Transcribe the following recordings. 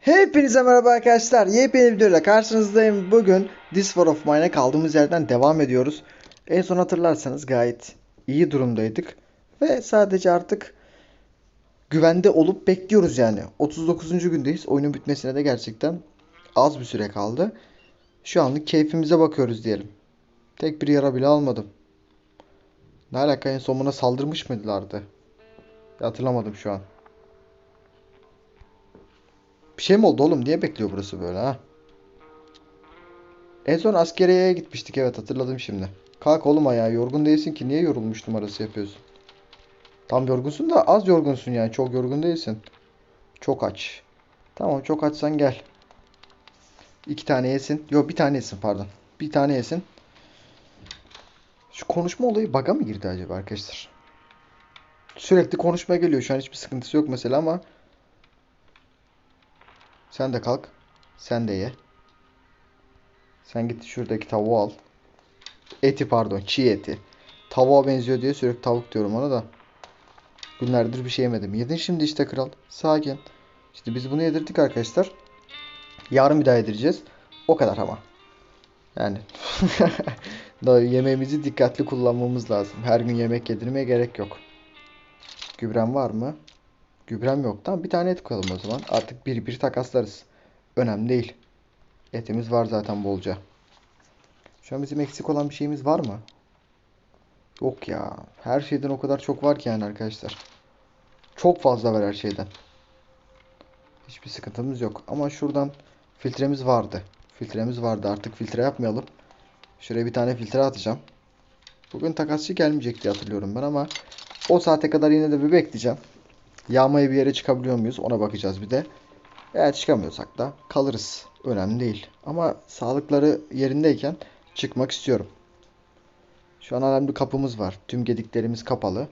Hepinize merhaba arkadaşlar. Yepyeni videoyla karşınızdayım. Bugün This War of Mine'e kaldığımız yerden devam ediyoruz. En son hatırlarsanız gayet iyi durumdaydık. Ve sadece artık güvende olup bekliyoruz yani. 39. gündeyiz. Oyunun bitmesine de gerçekten az bir süre kaldı. Şu anlık keyfimize bakıyoruz diyelim. Tek bir yara bile almadım. Ne alaka en son buna saldırmış mıydılardı? Hatırlamadım şu an. Bir şey mi oldu oğlum? Niye bekliyor burası böyle ha? En son askeriyeye gitmiştik evet hatırladım şimdi. Kalk oğlum ayağa yorgun değilsin ki niye yorulmuş numarası yapıyorsun? Tam yorgunsun da az yorgunsun yani çok yorgun değilsin. Çok aç. Tamam çok açsan gel. İki tane yesin. Yok bir tane yesin pardon. Bir tane yesin. Şu konuşma olayı baga mı girdi acaba arkadaşlar? Sürekli konuşma geliyor. Şu an hiçbir sıkıntısı yok mesela ama sen de kalk. Sen de ye. Sen git şuradaki tavuğu al. Eti pardon. Çiğ eti. Tavuğa benziyor diye sürekli tavuk diyorum ona da. Günlerdir bir şey yemedim. Yedin şimdi işte kral. Sakin. İşte biz bunu yedirdik arkadaşlar. Yarın bir daha yedireceğiz. O kadar ama. Yani. Daha yemeğimizi dikkatli kullanmamız lazım. Her gün yemek yedirmeye gerek yok. Gübrem var mı? Gübrem yok. Tamam bir tane et koyalım o zaman. Artık bir bir takaslarız. Önemli değil. Etimiz var zaten bolca. Şu an bizim eksik olan bir şeyimiz var mı? Yok ya. Her şeyden o kadar çok var ki yani arkadaşlar. Çok fazla var her şeyden. Hiçbir sıkıntımız yok. Ama şuradan filtremiz vardı. Filtremiz vardı. Artık filtre yapmayalım. Şuraya bir tane filtre atacağım. Bugün takasçı gelmeyecek diye hatırlıyorum ben ama o saate kadar yine de bir bekleyeceğim. Yağmaya bir yere çıkabiliyor muyuz? Ona bakacağız bir de. Eğer çıkamıyorsak da kalırız. Önemli değil. Ama sağlıkları yerindeyken çıkmak istiyorum. Şu an alarmlı kapımız var. Tüm gediklerimiz kapalı.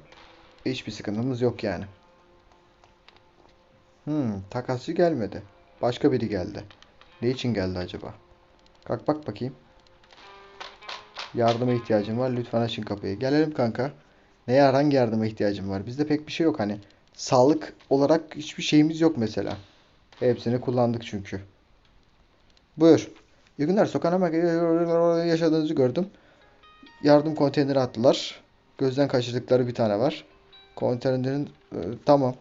Hiçbir sıkıntımız yok yani. Hmm, takasçı gelmedi. Başka biri geldi. Ne için geldi acaba? Kalk bak bakayım. Yardıma ihtiyacım var. Lütfen açın kapıyı. Gelelim kanka. Neye hangi yardıma ihtiyacım var? Bizde pek bir şey yok hani. Sağlık olarak hiçbir şeyimiz yok mesela. Hepsini kullandık çünkü. Buyur. İyi günler. Sokağın hemen yaşadığınızı gördüm. Yardım konteyneri attılar. Gözden kaçırdıkları bir tane var. Konteynerin e, tamam.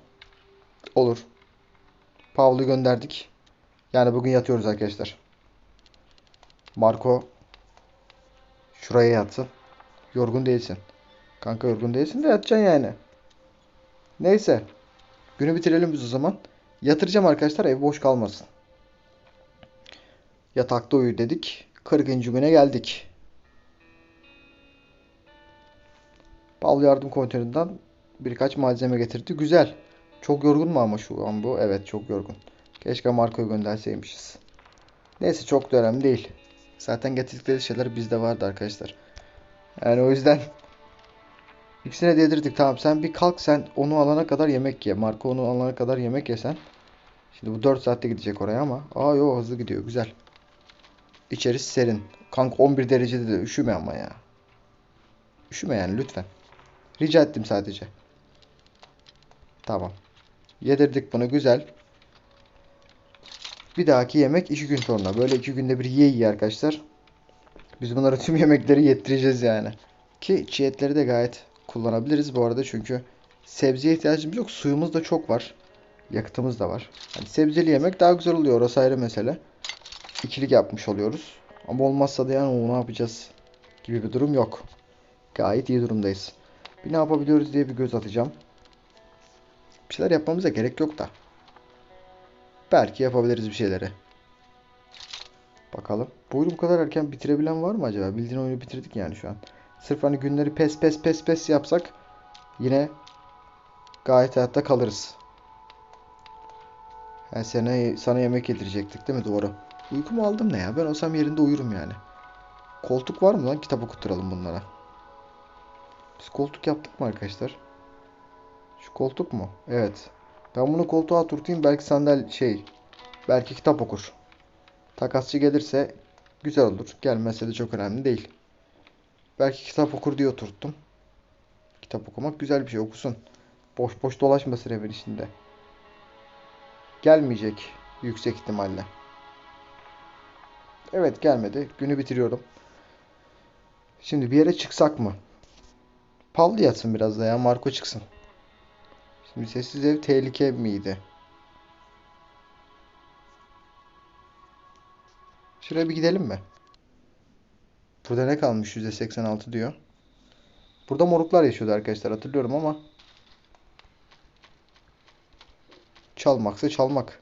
Olur. Pavlo'yu gönderdik. Yani bugün yatıyoruz arkadaşlar. Marco şuraya yatsın. Yorgun değilsin. Kanka yorgun değilsin de yatacaksın yani. Neyse. Günü bitirelim biz o zaman. Yatıracağım arkadaşlar ev boş kalmasın. Yatakta uyu dedik. 40. güne geldik. Paul yardım konteynerinden birkaç malzeme getirdi. Güzel. Çok yorgun mu ama şu an bu? Evet çok yorgun. Keşke Marco'yu gönderseymişiz. Neyse çok da önemli değil. Zaten getirdikleri şeyler bizde vardı arkadaşlar. Yani o yüzden İkisine dedirdik. Tamam sen bir kalk sen onu alana kadar yemek ye. Marco onu alana kadar yemek yesen. Şimdi bu 4 saatte gidecek oraya ama. Aa yo hızlı gidiyor. Güzel. İçerisi serin. Kanka 11 derecede de üşüme ama ya. Üşüme yani lütfen. Rica ettim sadece. Tamam. Yedirdik bunu güzel. Bir dahaki yemek 2 gün sonra. Böyle 2 günde bir yiye yiye arkadaşlar. Biz bunlara tüm yemekleri yettireceğiz yani. Ki çiğ etleri de gayet kullanabiliriz bu arada çünkü sebzeye ihtiyacımız yok. Suyumuz da çok var. Yakıtımız da var. Hani sebzeli yemek daha güzel oluyor. Orası ayrı mesele. İkilik yapmış oluyoruz. Ama olmazsa da yani o ne yapacağız gibi bir durum yok. Gayet iyi durumdayız. Bir ne yapabiliyoruz diye bir göz atacağım. Bir şeyler yapmamıza gerek yok da. Belki yapabiliriz bir şeyleri. Bakalım. Bu oyunu bu kadar erken bitirebilen var mı acaba? Bildiğin oyunu bitirdik yani şu an. Sırf hani günleri pes pes pes pes yapsak yine gayet hayatta kalırız. Yani sana, sana yemek yedirecektik değil mi? Doğru. Uykumu aldım ne ya? Ben olsam yerinde uyurum yani. Koltuk var mı lan? Kitap okutturalım bunlara. Biz koltuk yaptık mı arkadaşlar? Şu koltuk mu? Evet. Ben bunu koltuğa oturtayım. Belki sandal şey. Belki kitap okur. Takasçı gelirse güzel olur. Gelmezse de çok önemli değil. Belki kitap okur diye oturttum. Kitap okumak güzel bir şey. Okusun. Boş boş dolaşmasın evin içinde. Gelmeyecek. Yüksek ihtimalle. Evet gelmedi. Günü bitiriyorum. Şimdi bir yere çıksak mı? Pavlı yatsın biraz da ya. Marco çıksın. Şimdi sessiz ev tehlike miydi? Şuraya bir gidelim mi? Burada ne kalmış? %86 diyor. Burada moruklar yaşıyordu arkadaşlar. Hatırlıyorum ama çalmaksa çalmak.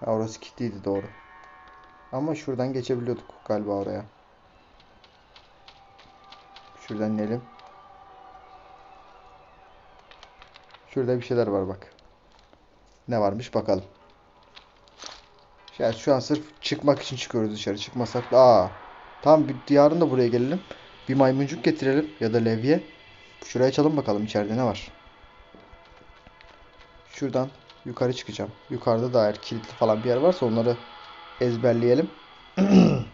Ha, orası kilitliydi doğru. Ama şuradan geçebiliyorduk galiba oraya. Şuradan inelim. Şurada bir şeyler var bak. Ne varmış bakalım. Yani şu an sırf çıkmak için çıkıyoruz dışarı. Çıkmasak da aa. Tamam bir, yarın da buraya gelelim. Bir maymuncuk getirelim ya da levye. Şuraya açalım bakalım içeride ne var. Şuradan yukarı çıkacağım. Yukarıda da eğer kilitli falan bir yer varsa onları ezberleyelim.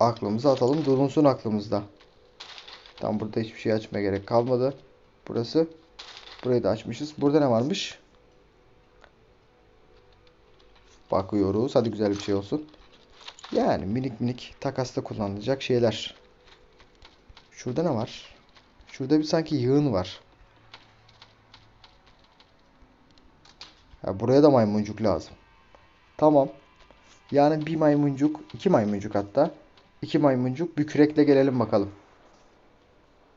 Aklımıza atalım. Durulsun aklımızda. Tam burada hiçbir şey açmaya gerek kalmadı. Burası. Burayı da açmışız. Burada ne varmış? Bakıyoruz. Hadi güzel bir şey olsun. Yani minik minik takasta kullanılacak şeyler. Şurada ne var? Şurada bir sanki yığın var. Ha, buraya da maymuncuk lazım. Tamam. Yani bir maymuncuk, iki maymuncuk hatta. İki maymuncuk bir kürekle gelelim bakalım.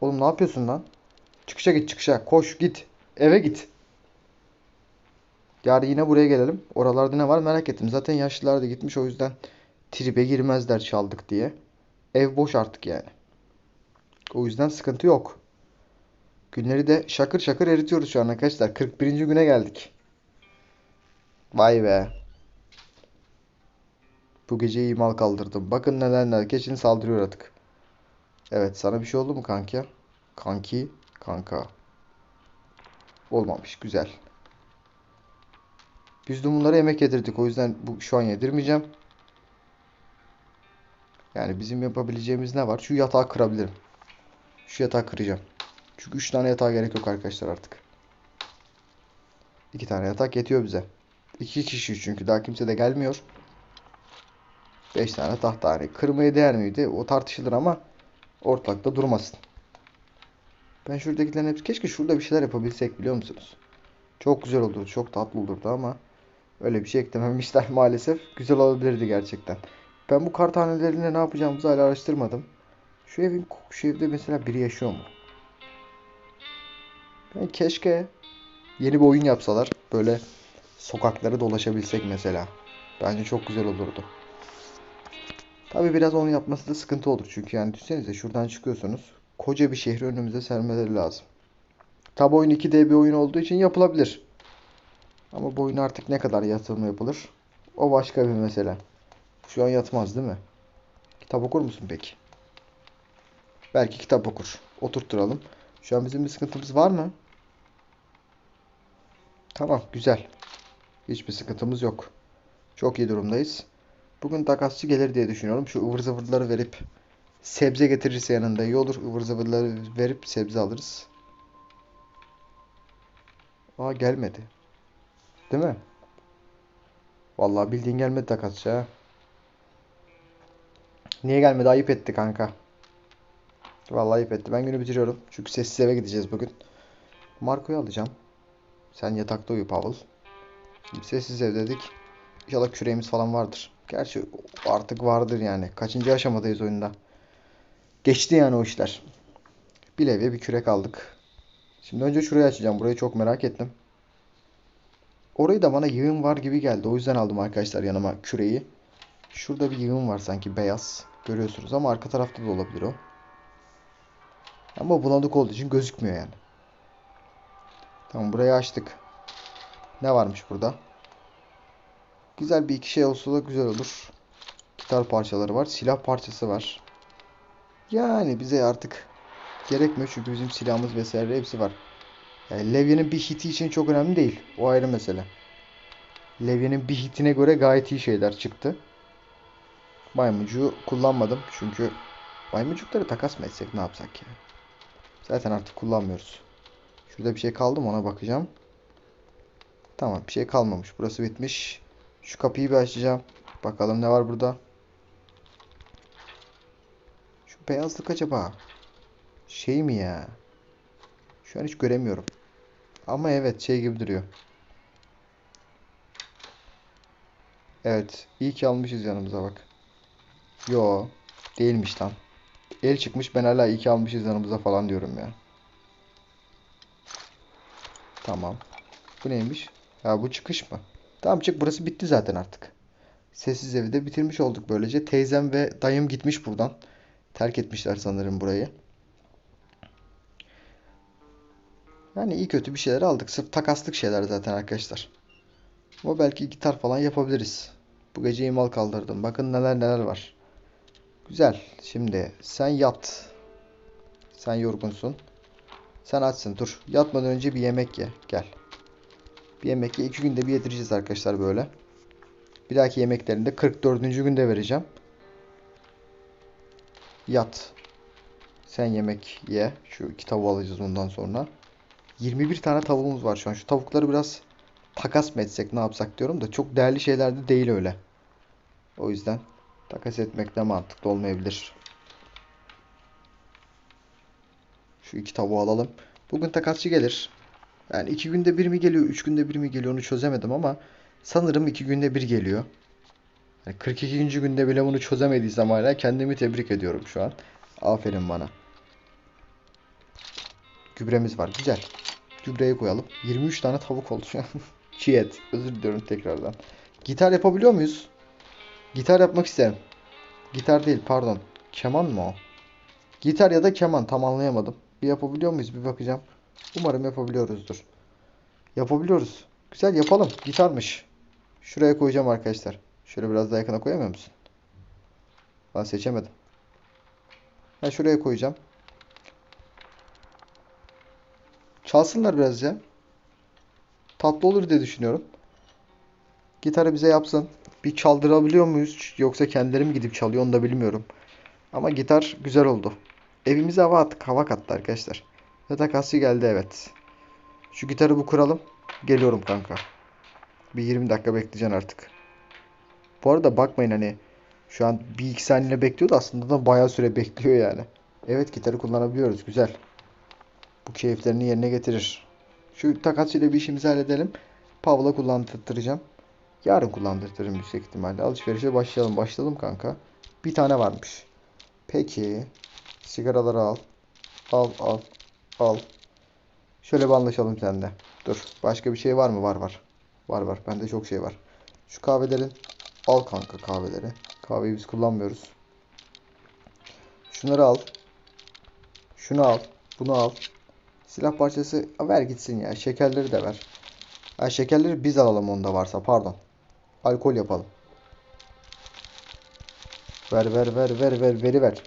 Oğlum ne yapıyorsun lan? Çıkışa git çıkışa. Koş git. Eve git. Yarın yine buraya gelelim. Oralarda ne var merak ettim. Zaten yaşlılar da gitmiş o yüzden tribe girmezler çaldık diye. Ev boş artık yani. O yüzden sıkıntı yok. Günleri de şakır şakır eritiyoruz şu an arkadaşlar. 41. güne geldik. Vay be. Bu gece iyi mal kaldırdım. Bakın neler neler. Keçin saldırıyor artık. Evet sana bir şey oldu mu kanki? Kanki. Kanka. Olmamış. Güzel. Biz de bunlara yemek yedirdik. O yüzden bu şu an yedirmeyeceğim. Yani bizim yapabileceğimiz ne var? Şu yatağı kırabilirim. Şu yatağı kıracağım. Çünkü 3 tane yatağa gerek yok arkadaşlar artık. 2 tane yatak yetiyor bize. 2 kişi çünkü daha kimse de gelmiyor. 5 tane tahta hani kırmaya değer miydi? O tartışılır ama ortalıkta durmasın. Ben şuradakilerin hepsi keşke şurada bir şeyler yapabilsek biliyor musunuz? Çok güzel olurdu, çok tatlı olurdu ama öyle bir şey eklememişler maalesef. Güzel olabilirdi gerçekten. Ben bu kar tanelerine ne yapacağımızı hala araştırmadım. Şu evin şu evde mesela biri yaşıyor mu? Ben keşke yeni bir oyun yapsalar. Böyle sokakları dolaşabilsek mesela. Bence çok güzel olurdu. Tabi biraz onu yapması da sıkıntı olur. Çünkü yani düşünsenize şuradan çıkıyorsunuz. Koca bir şehri önümüze sermeleri lazım. Tabi oyun 2D bir oyun olduğu için yapılabilir. Ama bu oyun artık ne kadar yatırım yapılır? O başka bir mesele. Şu an yatmaz değil mi? Kitap okur musun peki? Belki kitap okur. Oturtturalım. Şu an bizim bir sıkıntımız var mı? Tamam güzel. Hiçbir sıkıntımız yok. Çok iyi durumdayız. Bugün takasçı gelir diye düşünüyorum. Şu ıvır zıvırları verip sebze getirirse yanında iyi olur. Ivır zıvırları verip sebze alırız. Aa gelmedi. Değil mi? Vallahi bildiğin gelmedi takasçı ha. Niye gelmedi? Ayıp etti kanka. Vallahi ayıp etti. Ben günü bitiriyorum. Çünkü sessiz eve gideceğiz bugün. Marco'yu alacağım. Sen yatakta uyu Pavel. Sessiz ev dedik. İnşallah küreğimiz falan vardır. Gerçi artık vardır yani. Kaçıncı aşamadayız oyunda. Geçti yani o işler. Bir levye bir kürek aldık. Şimdi önce şurayı açacağım. Burayı çok merak ettim. Orayı da bana yığın var gibi geldi. O yüzden aldım arkadaşlar yanıma küreği. Şurada bir yığın var sanki beyaz. Görüyorsunuz ama arka tarafta da olabilir o. Ama bulanık olduğu için gözükmüyor yani. Tamam burayı açtık. Ne varmış burada? Güzel bir iki şey olsa da güzel olur. Gitar parçaları var. Silah parçası var. Yani bize artık gerekmiyor çünkü bizim silahımız vesaire hepsi var. Yani Levye'nin bir hiti için çok önemli değil. O ayrı mesele. Levye'nin bir hitine göre gayet iyi şeyler çıktı. Maymuncuğu kullanmadım çünkü maymuncukları takas mı etsek ne yapsak ya? Zaten artık kullanmıyoruz. Şurada bir şey kaldı mı ona bakacağım. Tamam bir şey kalmamış. Burası bitmiş. Şu kapıyı bir açacağım. Bakalım ne var burada. Şu beyazlık acaba şey mi ya? Şu an hiç göremiyorum. Ama evet şey gibi duruyor. Evet. iyi ki almışız yanımıza bak. Yo. Değilmiş lan. El çıkmış ben hala iyi ki almışız yanımıza falan diyorum ya. Tamam. Bu neymiş? Ya bu çıkış mı? Tamam çık burası bitti zaten artık. Sessiz evi de bitirmiş olduk böylece. Teyzem ve dayım gitmiş buradan. Terk etmişler sanırım burayı. Yani iyi kötü bir şeyler aldık. Sırf takaslık şeyler zaten arkadaşlar. Ama belki gitar falan yapabiliriz. Bu gece imal kaldırdım. Bakın neler neler var. Güzel. Şimdi sen yat. Sen yorgunsun. Sen açsın. Dur. Yatmadan önce bir yemek ye. Gel. Bir yemek ye. İki günde bir yedireceğiz arkadaşlar böyle. Bir dahaki yemeklerinde 44. günde vereceğim. Yat. Sen yemek ye. Şu tavuğu alacağız ondan sonra. 21 tane tavuğumuz var şu an. Şu tavukları biraz takas mı etsek ne yapsak diyorum da çok değerli şeyler de değil öyle. O yüzden takas etmek de mantıklı olmayabilir. Şu iki tavuğu alalım. Bugün takasçı gelir. Yani iki günde bir mi geliyor, üç günde bir mi geliyor onu çözemedim ama sanırım iki günde bir geliyor. Yani 42. günde bile bunu çözemediysem hala kendimi tebrik ediyorum şu an. Aferin bana. Gübremiz var. Güzel. Gübreyi koyalım. 23 tane tavuk oldu şu an. Çiğ. Özür diliyorum tekrardan. Gitar yapabiliyor muyuz? Gitar yapmak isterim. Gitar değil pardon. Keman mı o? Gitar ya da keman tam anlayamadım. Bir yapabiliyor muyuz? Bir bakacağım. Umarım yapabiliyoruzdur. Yapabiliyoruz. Güzel yapalım. Gitarmış. Şuraya koyacağım arkadaşlar. Şöyle biraz daha yakına koyamıyor musun? Ben seçemedim. Ben şuraya koyacağım. Çalsınlar biraz ya. Tatlı olur diye düşünüyorum. Gitarı bize yapsın. Bir çaldırabiliyor muyuz? Yoksa kendileri mi gidip çalıyor onu da bilmiyorum. Ama gitar güzel oldu. Evimize hava attık. Hava kattı arkadaşlar. Yatak aslı geldi evet. Şu gitarı bu kuralım. Geliyorum kanka. Bir 20 dakika bekleyeceksin artık. Bu arada bakmayın hani şu an bir iki saniye bekliyor da aslında da bayağı süre bekliyor yani. Evet gitarı kullanabiliyoruz. Güzel. Bu keyiflerini yerine getirir. Şu takasıyla bir işimizi halledelim. Pavla kullandırtıracağım. Yarın kullandırtırım yüksek ihtimalle. Alışverişe başlayalım. Başlayalım kanka. Bir tane varmış. Peki. Sigaraları al. Al al. Al. Şöyle bir anlaşalım seninle. Dur. Başka bir şey var mı? Var var. Var var. Bende çok şey var. Şu kahvelerin al kanka kahveleri. Kahveyi biz kullanmıyoruz. Şunları al. Şunu al. Bunu al. Silah parçası ver gitsin ya. Şekerleri de ver. Ha, şekerleri biz alalım onda varsa. Pardon. Alkol yapalım. Ver ver ver ver ver veri ver.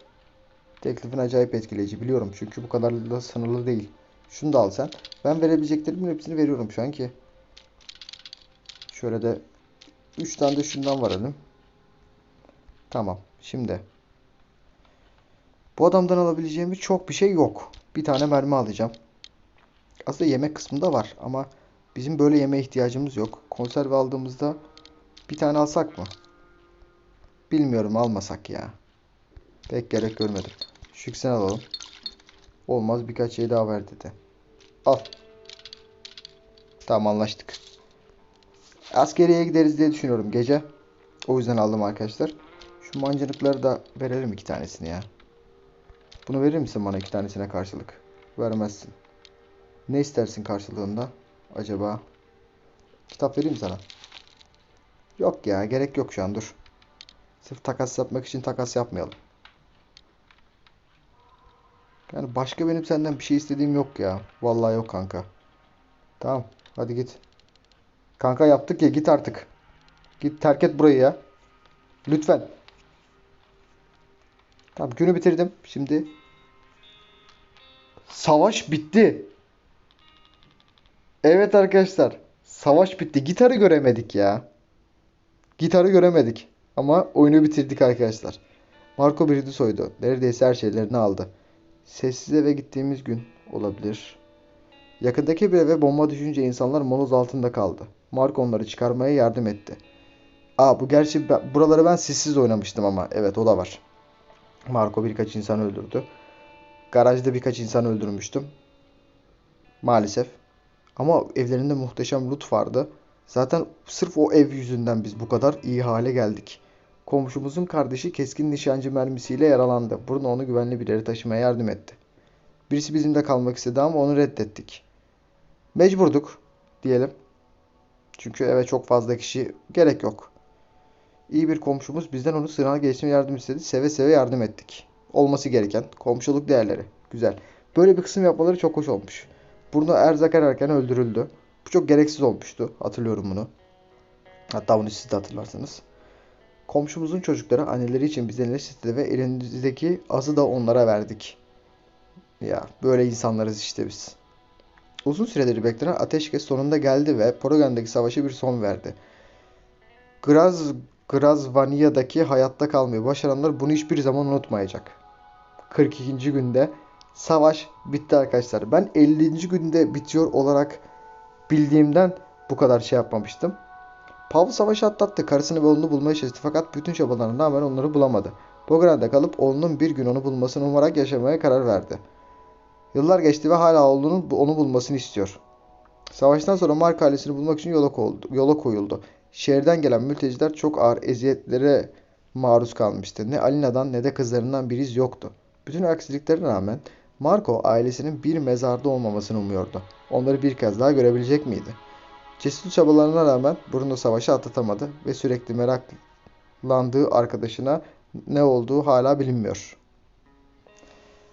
Teklifin acayip etkileyici biliyorum. Çünkü bu kadar da sınırlı değil. Şunu da al sen. Ben verebileceklerimin hepsini veriyorum şu an ki. Şöyle de 3 tane de şundan verelim. Tamam. Şimdi. Bu adamdan alabileceğimiz çok bir şey yok. Bir tane mermi alacağım. Aslında yemek kısmında var ama bizim böyle yemeğe ihtiyacımız yok. Konserve aldığımızda bir tane alsak mı? Bilmiyorum almasak ya. Pek gerek görmedim. İkisini alalım. Olmaz birkaç şey daha ver dedi. Al. Tamam anlaştık. Askeriye gideriz diye düşünüyorum gece. O yüzden aldım arkadaşlar. Şu mancınıkları da verelim iki tanesini ya. Bunu verir misin bana iki tanesine karşılık? Vermezsin. Ne istersin karşılığında? Acaba? Kitap vereyim sana. Yok ya gerek yok şu an dur. Sırf takas yapmak için takas yapmayalım. Yani başka benim senden bir şey istediğim yok ya. Vallahi yok kanka. Tamam hadi git. Kanka yaptık ya git artık. Git terk et burayı ya. Lütfen. Tamam günü bitirdim. Şimdi savaş bitti. Evet arkadaşlar. Savaş bitti. Gitarı göremedik ya. Gitarı göremedik. Ama oyunu bitirdik arkadaşlar. Marco birini soydu. Neredeyse her şeylerini aldı. Sessiz eve gittiğimiz gün olabilir. Yakındaki bir eve bomba düşünce insanlar moloz altında kaldı. Mark onları çıkarmaya yardım etti. Aa bu gerçi ben- buraları ben sizsiz oynamıştım ama evet o da var. Marco birkaç insan öldürdü. Garajda birkaç insan öldürmüştüm. Maalesef. Ama evlerinde muhteşem loot vardı. Zaten sırf o ev yüzünden biz bu kadar iyi hale geldik. Komşumuzun kardeşi keskin nişancı mermisiyle yaralandı. Bruno onu güvenli bir yere taşımaya yardım etti. Birisi bizimle kalmak istedi ama onu reddettik. Mecburduk diyelim. Çünkü eve çok fazla kişi gerek yok. İyi bir komşumuz bizden onu sınava geçmeye yardım istedi. Seve seve yardım ettik. Olması gereken komşuluk değerleri. Güzel. Böyle bir kısım yapmaları çok hoş olmuş. Bruno erzak ararken öldürüldü. Bu çok gereksiz olmuştu. Hatırlıyorum bunu. Hatta bunu siz de hatırlarsınız. Komşumuzun çocukları anneleri için bize neler istedi ve elimizdeki azı da onlara verdik. Ya böyle insanlarız işte biz. Uzun süredir beklenen ateşkes sonunda geldi ve Porogen'deki savaşa bir son verdi. Graz, Grazvania'daki hayatta kalmayı başaranlar bunu hiçbir zaman unutmayacak. 42. günde savaş bitti arkadaşlar. Ben 50. günde bitiyor olarak bildiğimden bu kadar şey yapmamıştım. Pavel savaşı atlattı. Karısını ve oğlunu bulmaya çalıştı fakat bütün çabalarına rağmen onları bulamadı. Pogran'da kalıp oğlunun bir gün onu bulmasını umarak yaşamaya karar verdi. Yıllar geçti ve hala oğlunun onu bulmasını istiyor. Savaştan sonra Mark ailesini bulmak için yola koyuldu. Yola koyuldu. Şehirden gelen mülteciler çok ağır eziyetlere maruz kalmıştı. Ne Alina'dan ne de kızlarından bir iz yoktu. Bütün aksiliklerine rağmen Marco ailesinin bir mezarda olmamasını umuyordu. Onları bir kez daha görebilecek miydi? Cesur çabalarına rağmen Bruno savaşı atlatamadı ve sürekli meraklandığı arkadaşına ne olduğu hala bilinmiyor.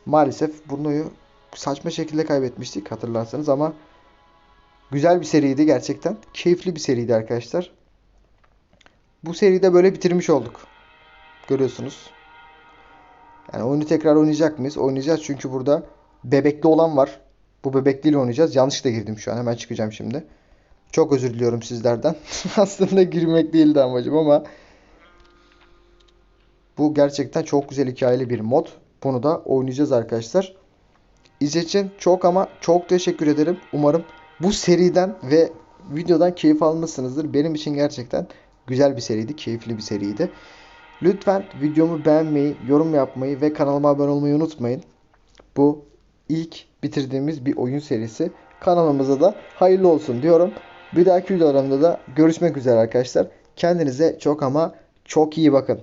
Maalesef Bruno'yu saçma şekilde kaybetmiştik hatırlarsanız ama güzel bir seriydi gerçekten. Keyifli bir seriydi arkadaşlar. Bu seride böyle bitirmiş olduk. Görüyorsunuz. Yani oyunu tekrar oynayacak mıyız? Oynayacağız çünkü burada bebekli olan var. Bu bebekliyle oynayacağız. Yanlışlıkla girdim şu an. Hemen çıkacağım şimdi. Çok özür diliyorum sizlerden. Aslında girmek değildi amacım ama bu gerçekten çok güzel hikayeli bir mod. Bunu da oynayacağız arkadaşlar. İzlediğiniz için çok ama çok teşekkür ederim. Umarım bu seriden ve videodan keyif almışsınızdır. Benim için gerçekten güzel bir seriydi. Keyifli bir seriydi. Lütfen videomu beğenmeyi, yorum yapmayı ve kanalıma abone olmayı unutmayın. Bu ilk bitirdiğimiz bir oyun serisi. Kanalımıza da hayırlı olsun diyorum. Bir dahaki videolarımda da görüşmek üzere arkadaşlar. Kendinize çok ama çok iyi bakın.